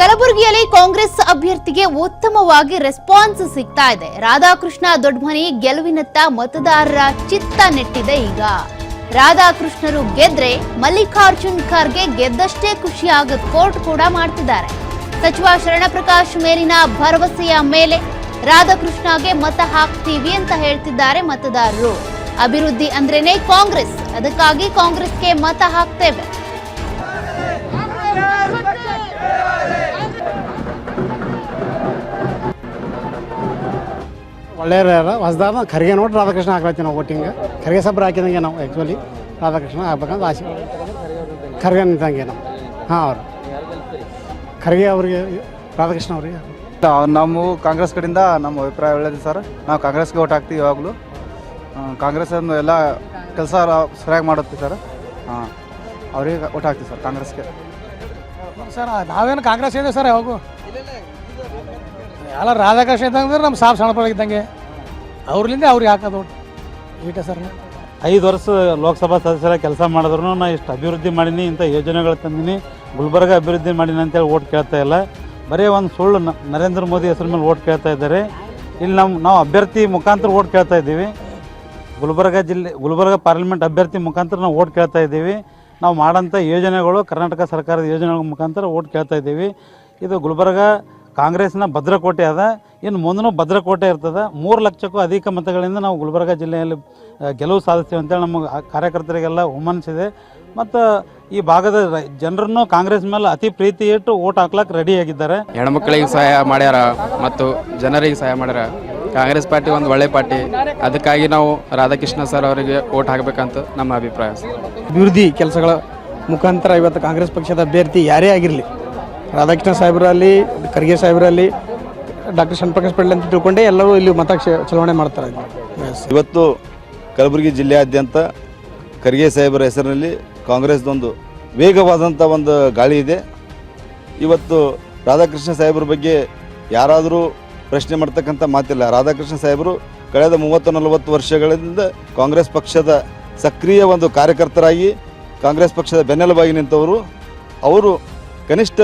ಕಲಬುರಗಿಯಲ್ಲಿ ಕಾಂಗ್ರೆಸ್ ಅಭ್ಯರ್ಥಿಗೆ ಉತ್ತಮವಾಗಿ ರೆಸ್ಪಾನ್ಸ್ ಸಿಗ್ತಾ ಇದೆ. ರಾಧಾಕೃಷ್ಣ ದೊಡ್ಮನಿ ಗೆಲುವಿನತ್ತ ಮತದಾರರ ಚಿತ್ತ ನೆಟ್ಟಿದೆ ಈಗ. ರಾಧಾಕೃಷ್ಣರು ಗೆದ್ರೆ ಮಲ್ಲಿಕಾರ್ಜುನ್ ಖರ್ಗೆ ಗೆದ್ದಷ್ಟೇ ಖುಷಿ ಕೋರ್ಟ್ ಕೂಡ ಮಾಡ್ತಿದ್ದಾರೆ. ಸಚಿವ ಶರಣಪ್ರಕಾಶ್ ಮೇಲಿನ ಭರವಸೆಯ ಮೇಲೆ ರಾಧಾಕೃಷ್ಣಗೆ ಮತ ಹಾಕ್ತೀವಿ ಅಂತ ಹೇಳ್ತಿದ್ದಾರೆ ಮತದಾರರು. ಅಭಿವೃದ್ಧಿ ಅಂದ್ರೇನೆ ಕಾಂಗ್ರೆಸ್. ಅದಕ್ಕಾಗಿ ಕಾಂಗ್ರೆಸ್ಗೆ ಮತ ಹಾಕ್ತೇವೆ. ಒಳ್ಳೆಯವ್ರ ಹೊಸದಾದ ಖರ್ಗೆ ನೋಡಿ ರಾಧಾಕೃಷ್ಣ ಹಾಕ್ಲತ್ತೀವಿ ನಾವು ಒಟ್ಟಿಂಗ. ಖರ್ಗೆ ಸಬ್ರ ಹಾಕಿದಂಗೆ ನಾವು ಆ್ಯಕ್ಚುಲಿ ರಾಧಾಕೃಷ್ಣ ಹಾಕ್ಬೇಕಂತ ಆಸೆ. ಖರ್ಗೆ ನಿಂತಂಗೆ ನಾವು. ಹಾಂ ಅವರು. ಖರ್ಗೆ ಅವರಿಗೆ ರಾಧಾಕೃಷ್ಣ ಅವರಿಗೆ. ನಾವು ಕಾಂಗ್ರೆಸ್ ಕಡೆಯಿಂದ ನಮ್ಮ ಅಭಿಪ್ರಾಯ ಒಳ್ಳೇದು ಸರ್. ನಾವು ಕಾಂಗ್ರೆಸ್ಗೆ ಓಟ್ ಹಾಕ್ತೀವಿ ಯಾವಾಗಲೂ. ಕಾಂಗ್ರೆಸ್ ಅನ್ನು ಎಲ್ಲ ಕೆಲಸ ಸರಿಯಾಗಿ ಮಾಡುತ್ತೆ ಸರ್. ಹಾಂ ಅವರಿಗೆ ಓಟ್ ಹಾಕ್ತೀವಿ ಸರ್ ಕಾಂಗ್ರೆಸ್ಗೆ. ಸರ್ ನಾವೇನು ಕಾಂಗ್ರೆಸ್ ಇದೆ ಸರ್ ಯಾವಾಗೂ. ಎಲ್ಲ ರಾಧಾಕೃಷ್ಣ ಇದ್ದಂಗಂದ್ರೆ ನಮ್ಮ ಸಾಬ್ ಸಣ್ಣಪಳ ಇದ್ದಂಗೆ. ಅವ್ರಲಿಂದ ಅವ್ರಿಗೆ ಹಾಕೋದು ಈಟ ಸರ್. ಐದು ವರ್ಷ ಲೋಕಸಭಾ ಸದಸ್ಯರ ಕೆಲಸ ಮಾಡಿದ್ರು ನಾ ಇಷ್ಟು ಅಭಿವೃದ್ಧಿ ಮಾಡೀನಿ, ಇಂಥ ಯೋಜನೆಗಳು ತಂದೀನಿ. ಗುಲ್ಬರ್ಗ ಅಭಿವೃದ್ಧಿ ಮಾಡೀನಿ ಅಂತೇಳಿ ಓಟ್ ಕೇಳ್ತಾ ಇಲ್ಲ. ಬರೀ ಒಂದು ಸುಳ್ಳು ನರೇಂದ್ರ ಮೋದಿ ಹೆಸರು ಮೇಲೆ ಓಟ್ ಕೇಳ್ತಾ ಇದ್ದಾರೆ. ಇಲ್ಲಿ ನಮ್ಮ ನಾವು ಅಭ್ಯರ್ಥಿ ಮುಖಾಂತರ ಓಟ್ ಕೇಳ್ತಾ ಇದ್ದೀವಿ. ಗುಲ್ಬರ್ಗ ಜಿಲ್ಲೆ ಗುಲ್ಬರ್ಗ ಪಾರ್ಲಿಮೆಂಟ್ ಅಭ್ಯರ್ಥಿ ಮುಖಾಂತರ ನಾವು ಓಟ್ ಕೇಳ್ತಾ ಇದ್ದೀವಿ. ನಾವು ಮಾಡೋಂಥ ಯೋಜನೆಗಳು ಕರ್ನಾಟಕ ಸರ್ಕಾರದ ಯೋಜನೆಗಳ ಮುಖಾಂತರ ಓಟ್ ಕೇಳ್ತಾ ಇದ್ದೀವಿ. ಇದು ಗುಲ್ಬರ್ಗ ಕಾಂಗ್ರೆಸ್ನ ಭದ್ರಕೋಟೆ ಅದ. ಇನ್ನು ಮುಂದೂ ಭದ್ರಕೋಟೆ ಇರ್ತದೆ. ಮೂರು ಲಕ್ಷಕ್ಕೂ ಅಧಿಕ ಮತಗಳಿಂದ ನಾವು ಗುಲ್ಬರ್ಗ ಜಿಲ್ಲೆಯಲ್ಲಿ ಗೆಲುವು ಸಾಧಿಸ್ತೀವಿ ಅಂತೇಳಿ ನಮ್ಮ ಕಾರ್ಯಕರ್ತರಿಗೆಲ್ಲ ಹುಮ್ಮನಿಸಿದೆ ಮತ್ತು ಈ ಭಾಗದ ರೈ- ಜನರನ್ನು ಕಾಂಗ್ರೆಸ್ ಮೇಲೆ ಅತಿ ಪ್ರೀತಿ ಇಟ್ಟು ಓಟ್ ಹಾಕ್ಲಕ್ಕೆ ರೆಡಿಯಾಗಿದ್ದಾರೆ ಹೆಣ್ಮಕ್ಳಿಗೆ ಸಹಾಯ ಮಾಡ್ಯಾರ ಮತ್ತು ಜನರಿಗೆ ಸಹಾಯ ಮಾಡ್ಯಾರ. ಕಾಂಗ್ರೆಸ್ ಪಾರ್ಟಿ ಒಂದು ಒಳ್ಳೆ ಪಾರ್ಟಿ. ಅದಕ್ಕಾಗಿ ನಾವು ರಾಧಾಕೃಷ್ಣ ಸರ್ ಅವರಿಗೆ ಓಟ್ ಹಾಕಬೇಕಂತ ನಮ್ಮ ಅಭಿಪ್ರಾಯ. ಅಭಿವೃದ್ಧಿ ಕೆಲಸಗಳ ಮುಖಾಂತರ ಇವತ್ತು ಕಾಂಗ್ರೆಸ್ ಪಕ್ಷದ ಅಭ್ಯರ್ಥಿ ಯಾರೇ ಆಗಿರಲಿ ರಾಧಾಕೃಷ್ಣ ಸಾಹೇಬರಲ್ಲಿ, ಖರ್ಗೆ ಸಾಹೇಬರಲ್ಲಿ, ಡಾಕ್ಟರ್ ಶರಣಪ್ರಕಾಶ್ ಪಟೇಲ್ ಅಂತ ತಿಳ್ಕೊಂಡೆ ಎಲ್ಲರೂ ಇಲ್ಲಿ ಮತ ಚಲಾವಣೆ ಮಾಡ್ತಾರೆ ಇವತ್ತು ಕಲಬುರಗಿ ಜಿಲ್ಲೆಯಾದ್ಯಂತ ಖರ್ಗೆ ಸಾಹೇಬರ ಹೆಸರಿನಲ್ಲಿ ಕಾಂಗ್ರೆಸ್ದೊಂದು ವೇಗವಾದಂಥ ಒಂದು ಗಾಳಿ ಇದೆ. ಇವತ್ತು ರಾಧಾಕೃಷ್ಣ ಸಾಹೇಬರ ಬಗ್ಗೆ ಯಾರಾದರೂ ಪ್ರಶ್ನೆ ಮಾಡ್ತಕ್ಕಂಥ ಮಾತಿಲ್ಲ. ರಾಧಾಕೃಷ್ಣ ಸಾಹೇಬರು ಕಳೆದ ಮೂವತ್ತು ನಲವತ್ತು ವರ್ಷಗಳಿಂದ ಕಾಂಗ್ರೆಸ್ ಪಕ್ಷದ ಸಕ್ರಿಯ ಒಂದು ಕಾರ್ಯಕರ್ತರಾಗಿ ಕಾಂಗ್ರೆಸ್ ಪಕ್ಷದ ಬೆನ್ನೆಲುಬಾಗಿ ನಿಂತವರು. ಅವರು ಕನಿಷ್ಠ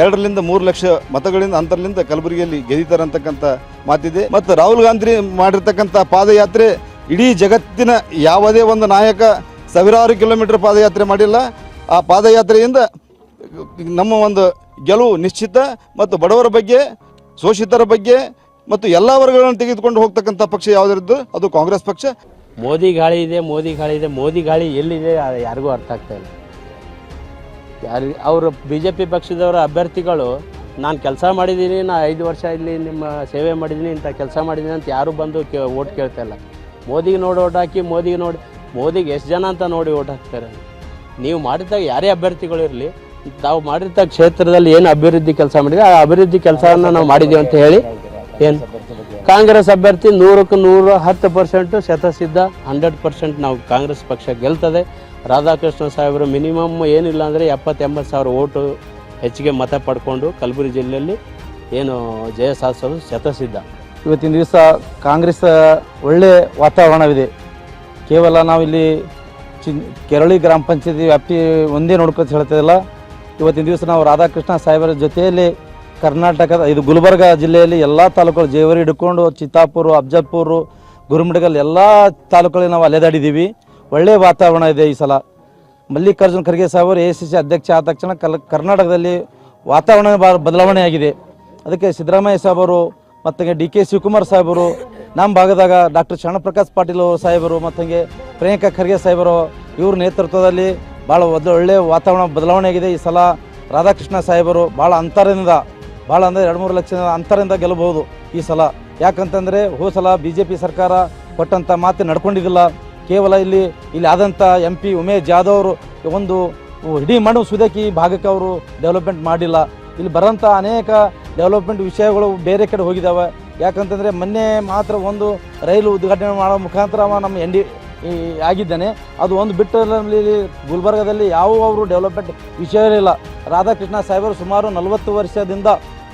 ಎರಡರಿಂದ ಮೂರು ಲಕ್ಷ ಮತಗಳಿಂದ ಅಂತರಲಿಂದ ಕಲಬುರಗಿಯಲ್ಲಿ ಗೆದ್ದಿದ್ದಾರೆ ಅಂತಕ್ಕಂಥ ಮಾತಿದೆ. ಮತ್ತು ರಾಹುಲ್ ಗಾಂಧಿ ಮಾಡಿರ್ತಕ್ಕಂಥ ಪಾದಯಾತ್ರೆ ಇಡೀ ಜಗತ್ತಿನ ಯಾವುದೇ ಒಂದು ನಾಯಕ ಸಾವಿರಾರು ಕಿಲೋಮೀಟರ್ ಪಾದಯಾತ್ರೆ ಮಾಡಿಲ್ಲ. ಆ ಪಾದಯಾತ್ರೆಯಿಂದ ನಮ್ಮ ಒಂದು ಗೆಲುವು ನಿಶ್ಚಿತ ಮತ್ತು ಬಡವರ ಬಗ್ಗೆ, ಶೋಷಿತರ ಬಗ್ಗೆ ಮತ್ತು ಎಲ್ಲ ವರ್ಗಗಳನ್ನು ತೆಗೆದುಕೊಂಡು ಹೋಗ್ತಕ್ಕಂಥ ಪಕ್ಷ ಯಾವುದಿದ್ದು ಅದು ಕಾಂಗ್ರೆಸ್ ಪಕ್ಷ. ಮೋದಿ ಗಾಳಿ ಇದೆ, ಮೋದಿ ಗಾಳಿ ಇದೆ, ಮೋದಿ ಗಾಳಿ ಎಲ್ಲಿದೆ ಯಾರಿಗೂ ಅರ್ಥ ಆಗ್ತಾ ಇಲ್ಲ. ಯಾರು ಅವರು ಬಿ ಜೆ ಪಿ ಪಕ್ಷದವರ ಅಭ್ಯರ್ಥಿಗಳು, ನಾನು ಕೆಲಸ ಮಾಡಿದ್ದೀನಿ ನಾನು ಐದು ವರ್ಷ ಇಲ್ಲಿ ನಿಮ್ಮ ಸೇವೆ ಮಾಡಿದ್ದೀನಿ ಇಂಥ ಕೆಲಸ ಮಾಡಿದ್ದೀನಿ ಅಂತ ಯಾರು ಬಂದು ಕೇ, ಓಟ್ ಕೇಳ್ತಾ ಇಲ್ಲ. ಮೋದಿಗೆ ನೋಡಿ ಓಟ್ ಹಾಕಿ, ಮೋದಿಗೆ ನೋಡಿ, ಮೋದಿಗೆ ಎಷ್ಟು ಜನ ಅಂತ ನೋಡಿ ಓಟ್ ಹಾಕ್ತಾರೆ. ನೀವು ಮಾಡಿದಾಗ ಯಾರೇ ಅಭ್ಯರ್ಥಿಗಳು ಇರಲಿ, ತಾವು ಮಾಡಿರ್ತ ಕ್ಷೇತ್ರದಲ್ಲಿ ಏನು ಅಭಿವೃದ್ಧಿ ಕೆಲಸ ಮಾಡಿದ್ರೆ ಆ ಅಭಿವೃದ್ಧಿ ಕೆಲಸವನ್ನು ನಾವು ಮಾಡಿದ್ದೀವಿ ಅಂತ ಹೇಳಿ ಏನು? ಕಾಂಗ್ರೆಸ್ ಅಭ್ಯರ್ಥಿ ನೂರಕ್ಕೆ ನೂರ ಹತ್ತು ಪರ್ಸೆಂಟು ಶತಸಿದ್ಧ, ಹಂಡ್ರೆಡ್ ಪರ್ಸೆಂಟ್ ನಾವು ಕಾಂಗ್ರೆಸ್ ಪಕ್ಷ ಗೆಲ್ತದೆ. ರಾಧಾಕೃಷ್ಣ ಸಾಹೇಬರು ಮಿನಿಮಮ್ ಏನಿಲ್ಲ ಅಂದರೆ ಎಪ್ಪತ್ತೆಂಬತ್ತು ಸಾವಿರ ಓಟು ಹೆಚ್ಚಿಗೆ ಮತ ಪಡ್ಕೊಂಡು ಕಲಬುರಗಿ ಜಿಲ್ಲೆಯಲ್ಲಿ ಏನು ಜಯ ಸಾಧಿಸಲು ಶತಸಿದ್ಧ ಇವತ್ತಿನ ದಿವಸ ಕಾಂಗ್ರೆಸ್ ಒಳ್ಳೆಯ ವಾತಾವರಣವಿದೆ. ಕೇವಲ ನಾವಿಲ್ಲಿ ಚಿ, ಕೆರಳಿ ಗ್ರಾಮ ಪಂಚಾಯತಿ ವ್ಯಾಪ್ತಿ ಒಂದೇ ನೋಡ್ಕೊತ ಹೇಳ್ತಿದ್ದಿಲ್ಲ ಇವತ್ತಿನ ದಿವಸ ನಾವು ರಾಧಾಕೃಷ್ಣ ಸಾಹೇಬರ ಜೊತೆಯಲ್ಲಿ ಕರ್ನಾಟಕದ, ಇದು ಗುಲ್ಬರ್ಗ ಜಿಲ್ಲೆಯಲ್ಲಿ ಎಲ್ಲ ತಾಲೂಕುಗಳು, ಜೇವರಿ ಹಿಡ್ಕೊಂಡು, ಚಿತ್ತಾಪುರ ಅಬ್ಜಾಪುರು ಗುರುಮಿಡಗಲ್ ಎಲ್ಲ ತಾಲೂಕುಗಳಲ್ಲಿ ನಾವು ಅಲೆದಾಡಿದ್ದೀವಿ. ಒಳ್ಳೆಯ ವಾತಾವರಣ ಇದೆ ಈ ಸಲ. ಮಲ್ಲಿಕಾರ್ಜುನ್ ಖರ್ಗೆ ಸಾಹೇಬರು ಎ ಸಿ ಸಿ ಅಧ್ಯಕ್ಷ ಆದ ತಕ್ಷಣ ಕಲ್, ಕರ್ನಾಟಕದಲ್ಲಿ ವಾತಾವರಣ ಬದಲಾವಣೆ ಆಗಿದೆ. ಅದಕ್ಕೆ ಸಿದ್ದರಾಮಯ್ಯ ಸಾಹೇಬರು ಮತ್ತು ಡಿ ಕೆ ಶಿವಕುಮಾರ್ ಸಾಹೇಬರು, ನಮ್ಮ ಭಾಗದಾಗ ಡಾಕ್ಟರ್ ಶರಣಪ್ರಕಾಶ್ ಪಾಟೀಲ್ ಅವರು ಸಾಹೇಬರು ಮತ್ತು ಹಂಗೆ ಪ್ರಿಯಾಂಕಾ ಖರ್ಗೆ ಸಾಹೇಬರು, ಇವ್ರ ನೇತೃತ್ವದಲ್ಲಿ ಭಾಳ ಒಳ್ಳೆಯ ವಾತಾವರಣ ಬದಲಾವಣೆ ಆಗಿದೆ. ಈ ಸಲ ರಾಧಾಕೃಷ್ಣ ಸಾಹೇಬರು ಭಾಳ ಅಂತರದಿಂದ, ಭಾಳ ಅಂದರೆ ಎರಡು ಮೂರು ಲಕ್ಷ ಅಂತರದಿಂದ ಗೆಲ್ಲಬಹುದು ಈ ಸಲ. ಯಾಕಂತಂದರೆ ಹೋದ ಸಲ ಬಿ ಜೆ ಪಿ ಸರ್ಕಾರ ಕೊಟ್ಟಂಥ ಮಾತು ನಡ್ಕೊಂಡಿದ್ದಿಲ್ಲ. ಕೇವಲ ಇಲ್ಲಿ ಇಲ್ಲಿ ಆದಂಥ ಎಂ ಪಿ ಉಮೇಶ್ ಜಾಧವ್ ಅವರು ಒಂದು ಇಡೀ ಮಣ್ಣು ಸುದಕಿ ಭಾಗಕ್ಕೆ ಅವರು ಡೆವಲಪ್ಮೆಂಟ್ ಮಾಡಿಲ್ಲ. ಇಲ್ಲಿ ಬರೋಂಥ ಅನೇಕ ಡೆವಲಪ್ಮೆಂಟ್ ವಿಷಯಗಳು ಬೇರೆ ಕಡೆ ಹೋಗಿದ್ದಾವೆ ಯಾಕಂತಂದರೆ ಮೊನ್ನೆ ಮಾತ್ರ ಒಂದು ರೈಲು ಉದ್ಘಾಟನೆ ಮಾಡೋ ಮುಖಾಂತರ ನಮ್ಮ ಎನ್ ಡಿ ಆಗಿದ್ದಾನೆ. ಅದು ಒಂದು ಬಿಟ್ಟು ಗುಲ್ಬರ್ಗದಲ್ಲಿ ಯಾವ ಅವರು ಡೆವಲಪ್ಮೆಂಟ್ ವಿಷಯ ಇಲ್ಲ ರಾಧಾಕೃಷ್ಣ ಸಾಹೇಬರು ಸುಮಾರು ನಲವತ್ತು ವರ್ಷದಿಂದ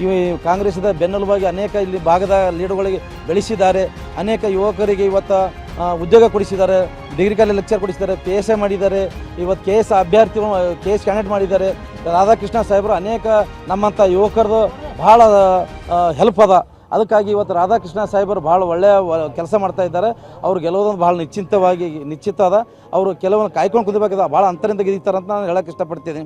ಈ ಕಾಂಗ್ರೆಸ್ದ ಬೆನ್ನೆಲುಬಾಗಿ ಅನೇಕ ಇಲ್ಲಿ ಭಾಗದ ಲೀಡರ್ಗಳಿಗೆ ಬೆಳೆಸಿದ್ದಾರೆ. ಅನೇಕ ಯುವಕರಿಗೆ ಇವತ್ತು ಉದ್ಯೋಗ ಕೊಡಿಸಿದ್ದಾರೆ ಡಿಗ್ರಿ ಕಾಲೇಜ್ ಲೆಕ್ಚರ್ ಕೊಡಿಸಿದ್ದಾರೆ ಪಿ ಎಸ್ ಎ ಮಾಡಿದ್ದಾರೆ ಇವತ್ತು ಕೆ ಎಸ್ ಅಭ್ಯರ್ಥಿ ಕೆ ಎಸ್ ಕ್ಯಾಂಡಿಡೇಟ್ ಮಾಡಿದ್ದಾರೆ. ರಾಧಾಕೃಷ್ಣ ಸಾಹೇಬರು ಅನೇಕ ನಮ್ಮಂಥ ಯುವಕರದು ಭಾಳ ಹೆಲ್ಪ್ ಅದ. ಅದಕ್ಕಾಗಿ ಇವತ್ತು ರಾಧಾಕೃಷ್ಣ ಸಾಹೇಬರು ಭಾಳ ಒಳ್ಳೆಯ ಕೆಲಸ ಮಾಡ್ತಾ ಇದ್ದಾರೆ. ಅವ್ರು ಗೆಲ್ಲೋದೊಂದು ಭಾಳ ನಿಶ್ಚಿತವಾಗಿ, ನಿಶ್ಚಿತ ಅದ. ಅವರು ಕೆಲವೊಂದು ಕಾಯ್ಕೊಂಡು ಕುದಿಬೇಕಾದ ಭಾಳ ಅಂತರಿಂದ ಗೆದ್ದಿದ್ದಾರೆ ಅಂತ ನಾನು ಹೇಳಕ್ಕೆ ಇಷ್ಟಪಡ್ತೀನಿ.